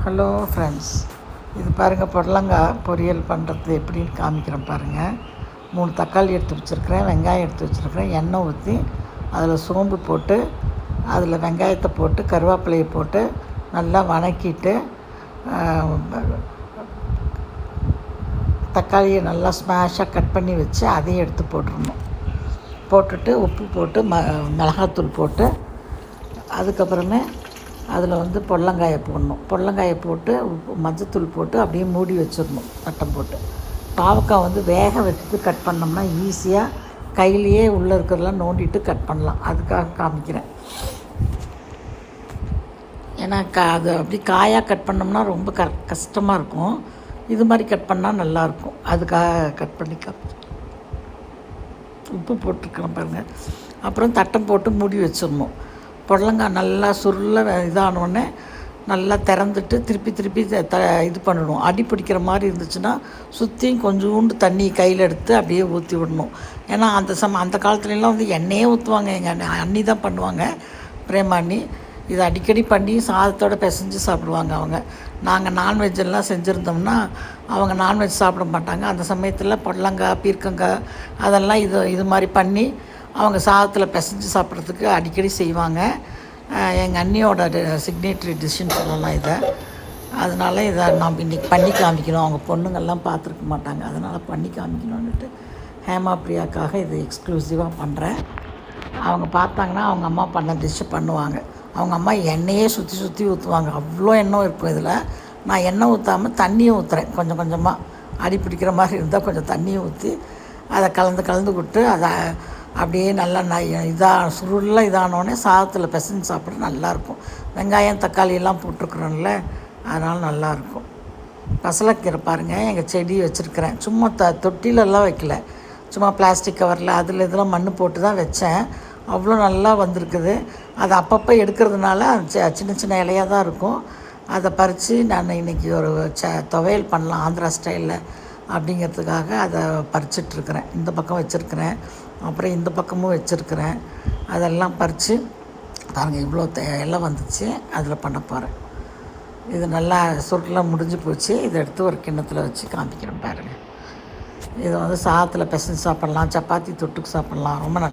Hello friends இது பாருங்கள் புடலங்காய் பொரியல் பண்ணுறது எப்படின்னு காமிக்கிறேன் பாருங்கள் மூணு தக்காளி எடுத்து வச்சுருக்கிறேன் வெங்காயம் எடுத்து வச்சுருக்கிறேன் எண்ணெய் ஊற்றி அதில் சோம்பு போட்டு அதில் வெங்காயத்தை போட்டு கருவேப்பிலையை போட்டு நல்லா வணக்கிட்டு தக்காளியை நல்லா ஸ்மாஷாக கட் பண்ணி வச்சு அதையும் எடுத்து போட்டுடணும். போட்டுட்டு உப்பு போட்டு ம மிளகாத்தூள் போட்டு அதுக்கப்புறமே அதில் வந்து பொடலங்காயை போடணும். பொடலங்காயை போட்டு உப்பு மஞ்சத்தூள் போட்டு அப்படியே மூடி வச்சிடணும் வட்டம் போட்டு. பாவக்காய் வந்து வேக வச்சு கட் பண்ணோம்னா ஈஸியாக கையிலையே உள்ளே இருக்கிறதெல்லாம் நோண்டிட்டு கட் பண்ணலாம். அதுக்காக காமிக்கிறேன். ஏன்னா கா அது அப்படி காயாக கட் பண்ணோம்னா ரொம்ப க கஷ்டமாக இருக்கும். இது மாதிரி கட் பண்ணால் நல்லாயிருக்கும் அதுக்காக கட் பண்ணி காமிச்சேன் உப்பு போட்டிருக்கிறேன் பாருங்கள் அப்புறம் தட்டம் போட்டு மூடி வச்சிடணும். புடலங்காய் நல்லா சுருள இதானோடனே நல்லா திறந்துட்டு திருப்பி திருப்பி த த இது பண்ணணும் அடி பிடிக்கிற மாதிரி இருந்துச்சுன்னா சுற்றியும் கொஞ்சோண்டு தண்ணி கையில் எடுத்து அப்படியே ஊற்றி விடணும். ஏன்னா அந்த சம அந்த காலத்துலலாம் வந்து எண்ணெயே ஊற்றுவாங்க எங்கள் அண்ணி அண்ணி தான் பண்ணுவாங்க. பிரேமா அண்ணி இது அடிக்கடி பண்ணி சாதத்தோடு பிசைஞ்சு சாப்பிடுவாங்க அவங்க. நாங்கள் நான்வெஜ்ஜெல்லாம் செஞ்சுருந்தோம்னா அவங்க நான்வெஜ் சாப்பிட மாட்டாங்க. அந்த சமயத்தில் புடலங்காய் பீர்க்கங்காய் அதெல்லாம் இது இது மாதிரி பண்ணி அவங்க சாதத்தில் பிசைஞ்சு சாப்பிட்றதுக்கு அடிக்கடி செய்வாங்க. எங்கள் அண்ணியோட சிக்னேட்ரி டிஷ்ஷுன்னு சொல்லலாம் இதை. அதனால் இதை நாம் இன்றைக்கி பண்ணி காமிக்கணும். அவங்க பொண்ணுங்கள்லாம் பார்த்துருக்க மாட்டாங்க. அதனால் பண்ணி காமிக்கணுன்னுட்டு ஹேமா பிரியாக்காக இது எக்ஸ்க்ளூசிவாக பண்ணுறேன் அவங்க பார்த்தாங்கன்னா அவங்க அம்மா பண்ண டிஷ்ஷு பண்ணுவாங்க. அவங்க அம்மா எண்ணெயே சுற்றி சுற்றி ஊற்றுவாங்க அவ்வளோ எண்ணெய் இருக்கும் இதில். நான் எண்ணெய் ஊற்றாமல் தண்ணியும் ஊற்றுறேன் கொஞ்சம் கொஞ்சமாக அடி பிடிக்கிற மாதிரி இருந்தால் கொஞ்சம் தண்ணியும் ஊற்றி அதை கலந்து கலந்து விட்டு அதை அப்படியே நல்லா ந இதாக சுருளாக இதானோடனே சாதத்தில் பிசைஞ்சு சாப்பிட நல்லாயிருக்கும். வெங்காயம் தக்காளி எல்லாம் போட்டிருக்குறோம்ல அதனால் நல்லாயிருக்கும். பசலக்கீரை பாருங்கள் எங்கள் செடி வச்சுருக்கிறேன். சும்மா த தொட்டிலெல்லாம் வைக்கல. சும்மா பிளாஸ்டிக் கவரில் அதில் இதெல்லாம் மண் போட்டு தான் வச்சேன். அவ்வளோ நல்லா வந்திருக்குது. அது அப்பப்போ எடுக்கிறதுனால சின்ன சின்ன இலையாக தான் இருக்கும். அதை பறித்து நான் இன்றைக்கி ஒரு ச துவையல் பண்ணலாம் ஆந்திரா ஸ்டைலில் அப்படிங்கிறதுக்காக அதை பறிச்சிட்ருக்கிறேன். இந்த பக்கம் வச்சுருக்கிறேன். அப்புறம் இந்த பக்கமும் வச்சுருக்கிறேன். அதெல்லாம் பறித்து பாருங்கள் இவ்வளோ எல்லாம் வந்துச்சு. அதில் பண்ண போகிறேன் இது நல்லா சுருட்டெலாம் முடிஞ்சு போச்சு. இதை எடுத்து ஒரு கிண்ணத்தில் வச்சு காமிக்கிறேன் பாருங்கள் இதை வந்து சாதத்தில் பிசைஞ்சு சாப்பிட்லாம். சப்பாத்தி தொட்டுக்கு சாப்பிட்லாம். ரொம்ப நல்லா